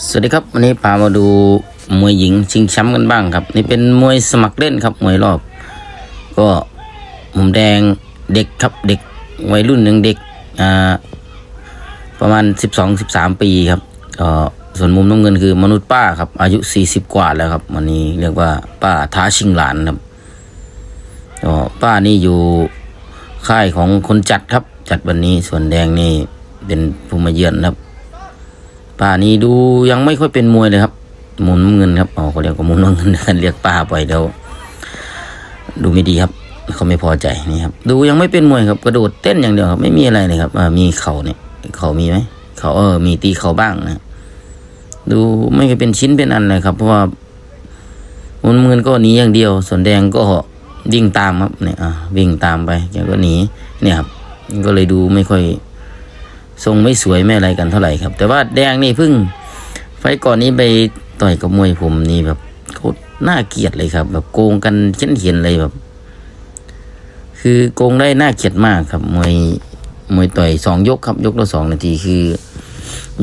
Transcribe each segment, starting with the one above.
สวัสดีครับวันนี้พามาดูมวยหญิงชิงแชมป์กันบ้างครับ นี่เป็นมวยสมัครเล่นครับมวยรอบ ก็มุมแดงเด็กครับเด็กวัยรุ่นหนึ่งเด็กอ่าประมาณสิบสองสิบสามปีครับก็ส่วนมุมน้ำเงินคือมนุษย์ป้าครับ อายุสี่สิบกว่าแล้วครับวันนี้เรียกว่าป้าท้าชิงหลานครับก็ป้านี่อยู่ค่ายของคนจัดครับ จัดวันนี้ส่วนแดงนี่เป็นผู้มาเยือนครับ ป้านี้ดูยังไม่ค่อยเป็นมวยเลยครับ หมุนเงินครับอ๋อเขาเรียกว่าหมุนเงินเรียกป้าไปเดี๋ยวดูไม่ดีครับเขาไม่พอใจนี่ครับ ดูยังไม่เป็นมวยครับ กระโดดเต้นอย่างเดียวครับ ไม่มีอะไรเลยครับมีเข่าเนี่ยเข่ามีไหมเขาเออ มีตีเข่าบ้างนะดูไม่เคยเป็นชิ้นเป็นอันเลยครับ เพราะว่ามุนเงินก็หนีอย่างเดียว ส่วนแดงก็วิ่งตามครับเนี่ยวิ่งตามไปแกก็หนีเนี่ยครับก็เลยดูไม่ค่อย ทรงไม่สวยไม่อะไรกันเท่าไหร่ครับ แต่ว่าแดงนี่เพิ่ง ไฟก่อนนี้ไปต่อยกับมวยผมนี่แบบโคตรน่าเกลียดเลยครับ แบบโกงกันเช่นเห็นเลยแบบ คือโกงได้น่าเกลียดมากครับมวยมวยต่อยสองยกครับ ยกละสองนาทีคือ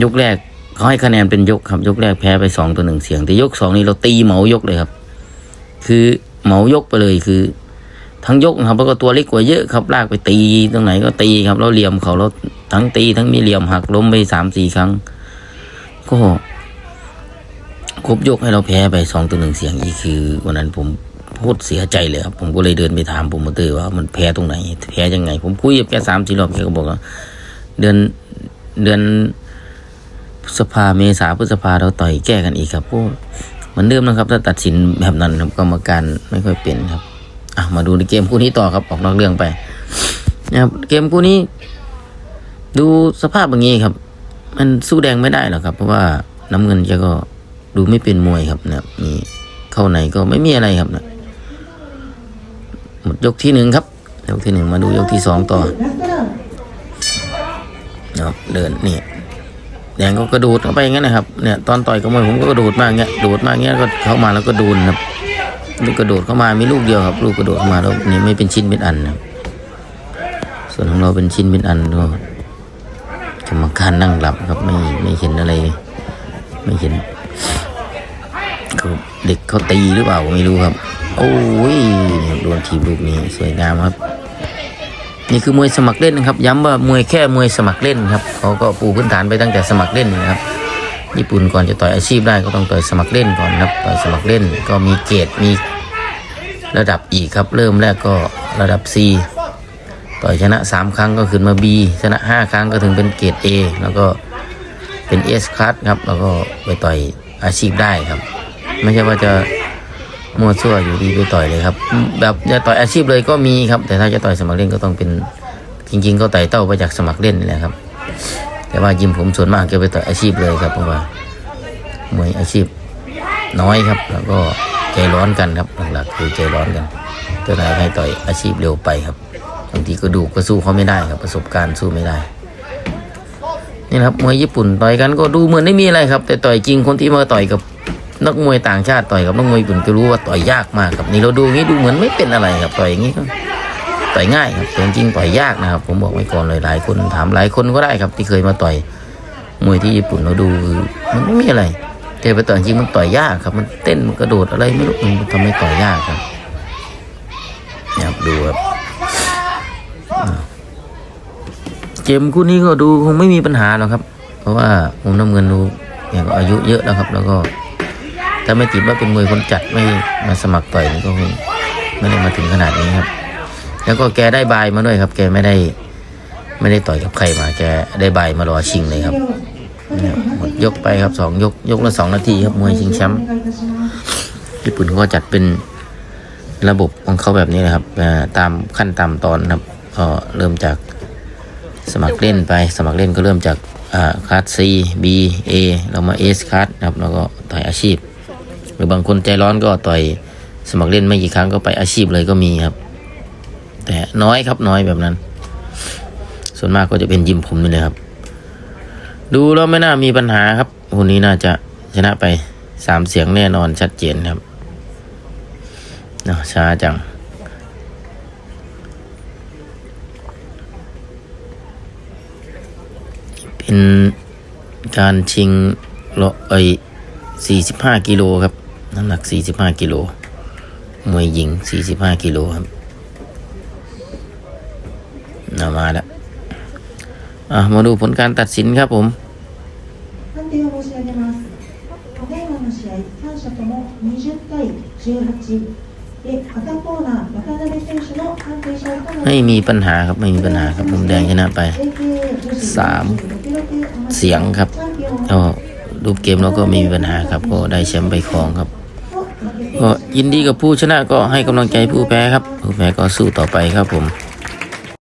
ยกแรกเขาให้คะแนนเป็นยกครับ ยกแรกแพ้ไปสองตัวหนึ่งเสียง แต่ยกสองนี่เราตีเหมายกเลยครับ คือเหมายกไปเลยคือ ทั้งยกนะครับแล้วก็ตัวเล็กกว่าเยอะครับลากไปตีตรงไหนก็ตีครับแล้วเหลี่ยมเขาแล้วทั้งตีทั้งมีเหลี่ยมหักล้มไปสามสี่ครั้ง ก็ครบยกให้เราแพ้ไปสองตัวหนึ่งเสียงอีกคือวันนั้นผมโคตรเสียใจเลยครับผมก็เลยเดินไปถามโปรโมเตอร์ว่ามันแพ้ตรงไหน แพ้ยังไง ผมคุยกับแกสามสี่รอบแกก็บอกว่าเดือนเดือนพฤษภาเมษาพฤษภาเราต่อยแก้กันอีกครับพวกเหมือนเดิมนะครับ ถ้าตัดสินแบบนั้นครับกรรมการไม่ค่อยเป็นครับ อะมาดูในเกมคู่นี้ต่อครับออกนอกเรื่องไปนะครับเกมคู่นี้ ดูสภาพอย่างนี้ครับ มันสู้แดงไม่ได้หรอกครับ เพราะว่าน้ำเงินแกก็ดูไม่เป็นมวยครับเนี่ยมีเข้าไหนก็ไม่มีอะไรครับนะหมดยกที่หนึ่งครับ ยกที่หนึ่งมาดูยกที่สองต่อนะครับเดินนี่แดงก็กระโดดเข้าไปอย่างนั้นนะครับเนี่ยตอนต่อยกับมวยผมก็กระโดดมากเงี้ยโดดมากเงี้ยก็เข้ามาแล้วก็โดนครับ ลูกกระโดดเข้ามามีลูกเดียวครับ ลูกกระโดดเข้ามาแล้วนี่ไม่เป็นชิ้นเป็นอันนะส่วนของเราเป็นชิ้นเป็นอันก็กรรมการนั่งหลับครับไม่ไม่เห็นอะไร ไม่เห็นเขาเด็กเขาตีหรือเปล่าไม่รู้ครับ โอ้ยโดนทีบลูกนี้สวยงามครับ นี่คือมวยสมัครเล่นนะครับ ย้ำว่ามวยแค่มวยสมัครเล่นครับเขาก็ปูพื้นฐานไปตั้งแต่สมัครเล่นนะครับ ญี่ปุ่นก่อนจะต่อยอาชีพได้ก็ต้องต่อยสมัครเล่นก่อนครับต่อยสมัครเล่นก็มีเกรดมีระดับอีกครับ เริ่มแรกก็ระดับ C ต่อยชนะ 3 ครั้งก็ขึ้นมา B ชนะ 5 ครั้งก็ถึงเป็นเกรด A แล้วก็เป็น S คัสครับ แล้วก็ไปต่อยอาชีพได้ครับ ไม่ใช่ว่าจะมั่วซั่วอยู่ดีไปต่อยเลยครับ แบบจะต่อยอาชีพเลยก็มีครับ แต่ถ้าจะต่อยสมัครเล่นก็ต้องเป็นจริง ๆ ก็ไต่เต้าไปจากสมัครเล่นนี่แหละครับ แต่ว่ายิมผมส่วนมากจะไปต่อยอาชีพเลยครับ เพราะว่ามวยอาชีพน้อยครับ แล้วก็ใจร้อนกันครับหลักๆคือใจร้อนกันเจ้านายให้ต่อยอาชีพเร็วไปครับบางทีก็ดูก็สู้เขาไม่ได้ครับ ประสบการณ์สู้ไม่ได้นี่ครับมวยญี่ปุ่นต่อยกันก็ดูเหมือนไม่มีอะไรครับ แต่ต่อยจริงคนที่มาต่อยกับนักมวยต่างชาติต่อยกับนักมวยญี่ปุ่นก็รู้ว่าต่อยยากมากครับนี่เราดูงี้ดูเหมือนไม่เป็นอะไรครับต่อยอย่างนี้ก็ ต่อยง่ายครับแต่จริงๆต่อยยากนะครับ ผมบอกไว้ก่อนเลยหลายคนถามหลายคนก็ได้ครับที่เคยมาต่อยมวยที่ญี่ปุ่นเราดูคือมันไม่มีอะไรแต่ไปต่อยจริงมันต่อยยากครับ มันเต้นมันกระโดดอะไรไม่รู้มันทำให้ต่อยยากครับนี่ยครับดูครับเกมคู่นี้ก็ดูคงไม่มีปัญหาหรอกครับ เพราะว่ามุมน้ำเงินดูเนี่ยก็อายุเยอะแล้วครับ แล้วก็ถ้าไม่ติดว่าเป็นมวยคนจัดไม่มาสมัครต่อยนี่ก็คงไม่ได้มาถึงขนาดนี้ครับ แล้วก็แกได้บายมาด้วยครับ แกไม่ได้ ไม่ได้ต่อยกับใครมา แกได้บายมารอชิงเลยครับเนี่ยหมดยกไปครับสองยก ยกละสองนาทีครับมวยชิงแชมป์ญี่ปุ่นเขาก็จัดเป็นระบบของเขาแบบนี้นะครับอ่าตามขั้นตามตอนครับก็เริ่มจากสมัครเล่นไป สมัครเล่นก็เริ่มจากอ่าคลาส C B A เรามา S คลาสนะครับแล้วก็ต่อยอาชีพ หรือบางคนใจร้อนก็ต่อยสมัครเล่นไม่กี่ครั้งก็ไปอาชีพเลยก็มีครับ แต่น้อยครับน้อยแบบนั้น ส่วนมากก็จะเป็นยิมผมนี่เลยครับ ดูแล้วไม่น่ามีปัญหาครับคนนี้น่าจะชนะไปสามเสียงแน่นอนชัดเจนครับเนาะช้าจัง เป็นการชิงโลไอ้สี่สิบห้ากิโลครับ น้ำหนักสี่สิบห้ากิโลมวยหญิงสี่สิบห้ากิโลครับ มาแล้วมาดูผลการตัดสินครับผมไม่มีปัญหาครับไม่มีปัญหาครับมุมแดงชนะไปสามเสียงครับก็รูปเกมเราก็ไม่มีปัญหาครับ ก็ได้แชมป์ไปครองครับก็ยินดีกับผู้ชนะก็ให้กำลังใจผู้แพ้ครับ ผู้แพ้ก็สู้ต่อไปครับผม